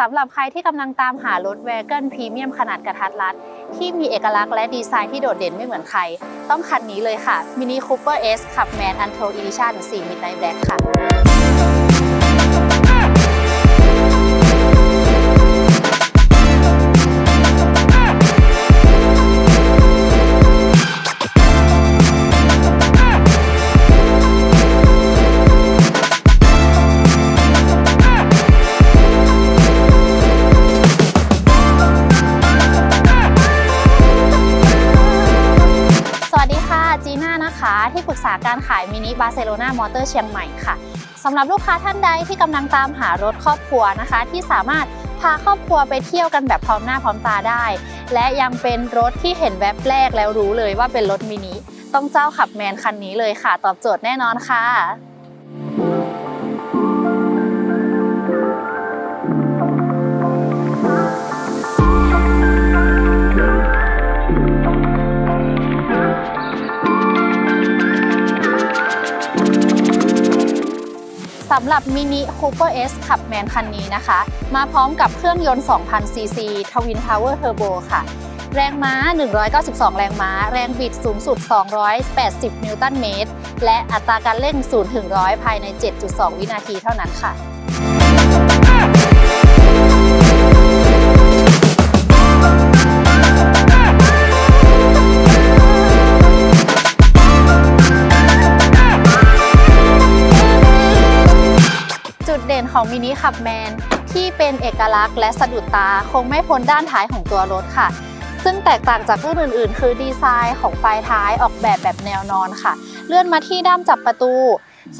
สำหรับใครที่กำลังตามหารถแวกเกิลพรีเมียมขนาดกระทัดรัด ที่มีเอกลักษณ์และดีไซน์ที่โดดเด่นไม่เหมือนใคร ต้องคันนี้เลยค่ะ Mini Cooper S ขับ Man Untold Edition สี Midnight Black ค่ะ ที่ปรึกษาการขายมินิบาร์เซโลนามอเตอร์เชียงใหม่ค่ะสำหรับลูกค้าท่านใดที่กำลังตามหารถครอบครัวนะคะ ที่สามารถพาครอบครัวไปเที่ยวกันแบบพร้อมหน้าพร้อมตาได้ และยังเป็นรถที่เห็นแวบแรกแล้วรู้เลยว่าเป็นรถมินิต้องเจ้าขับแมนคันนี้เลยค่ะ ตอบโจทย์แน่นอนค่ะำหรับ Mini Cooper S ขับแมนคันนี้นะคะ มาพร้อมกับเครื่องยนต์ 2,000ซีซี Twin Power Turbo ค่ะ แรงม้า 192 แรงม้า แรงบิดสูงสุด 280 นิวตันเมตร และอัตราการเร่ง 0 ถึง 100 ภายใน 7.2 วินาทีเท่านั้นค่ะ ของมินิขับแมนที่เป็นเอกลักษณ์และสะดุดตาคงไม่พ้นด้านท้ายของตัวรถค่ะ ซึ่งแตกต่างจากรุ่นอื่นๆ คือดีไซน์ของไฟท้ายออกแบบแบบแนวนอนค่ะ เลื่อนมาที่ด้ามจับประตู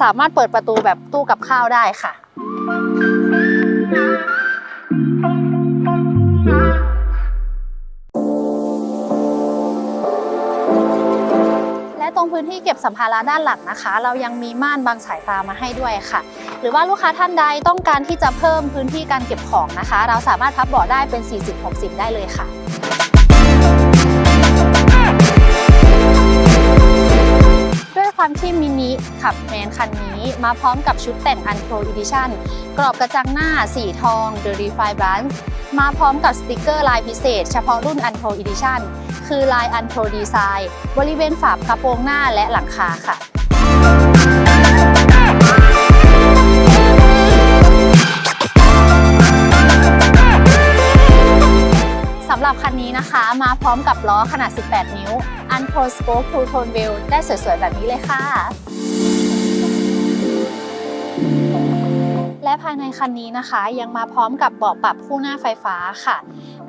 สามารถเปิดประตูแบบตู้กับข้าวได้ค่ะ ตรงพื้นที่เก็บสัมภาระด้านหลังนะคะ เรายังมีม่านบังสายตามาให้ด้วยค่ะ หรือว่าลูกค้าท่านใดต้องการที่จะเพิ่มพื้นที่การเก็บของนะคะ เราสามารถพับเบาะได้เป็น 40-60 ได้เลยค่ะด้วยความที่มินิขับแมนคันนี้มาพร้อมกับชุดแต่ง Unpro Edition กรอบกระจังหน้าสีทอง The r e f i n e Bronze มาพร้อมกับสติกเกอร์ลายพิเศษ เฉพาะรุ่น Unpro Edition คือลาย Unpro Design บริเวณฝากระโปรงหน้าและหลังคาค่ะสำหรับคันนี้นะคะมาพร้อมกับล้อขนาด 18 นิ้ว u n p r o Spoke Two Tone Wheel ได้สวยๆ แบบนี้เลยค่ะ และภายในคันนี้นะคะยังมาพร้อมกับเบาะปรับคู่หน้าไฟฟ้าค่ะ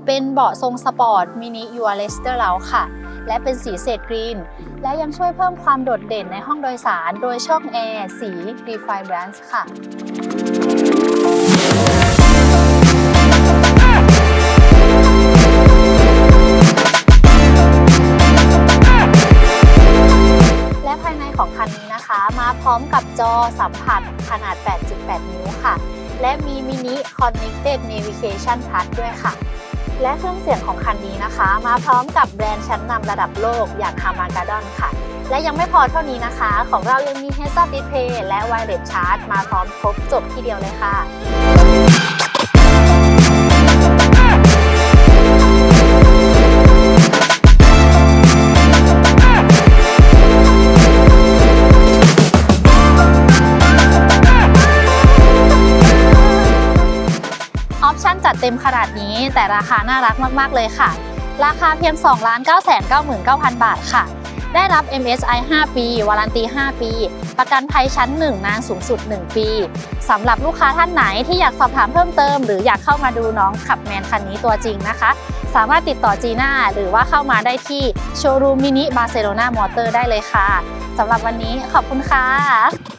เป็นเบาะทรงสปอร์ตมินิยูอาร์เลสเตอร์เลาค่ะ และเป็นสีเศษกรีน และยังช่วยเพิ่มความโดดเด่นในห้องโดยสาร โดยช่องแอร์สี Refine Brands ค่ะและภายในของคันนี้นะคะมาพร้อมกับจอสัมผัสขนาด 8.8 นิ้วค่ะ และมีมินิ Connected Navigation Plus ด้วยค่ะ และเครื่องเสียงของคันนี้นะคะ มาพร้อมกับแบรนด์ชั้นนำระดับโลกอย่างฮามาการ์ดอนค่ะ และยังไม่พอเท่านี้นะคะ ของเรายังมี Heads Up Display และ Wireless Charge มาพร้อมครบจบที่เดียวเลยค่ะ ออปชั่นจัดเต็มขนาดนี้ แต่ราคาน่ารักมาก ๆ เลยค่ะ ราคาเพียง 2 9 9 9 9 0 0 บาทค่ะ ได้รับ MSI 5 ปี วารันตี 5 ปี ประกันภัยชั้น 1 นานสูงสุด 1 ปี สำหรับลูกค้าท่านไหนที่อยากสอบถามเพิ่มเติม หรืออยากเข้ามาดูน้องขับแมนคันนี้ตัวจริงนะคะ สามารถติดต่อจีน่าหรือว่าเข้ามาได้ที่โชว์รูมมินิบาร์เซโลนามอเตอร์ได้เลยค่ะสำหรับวันนี้ขอบคุณค่ะ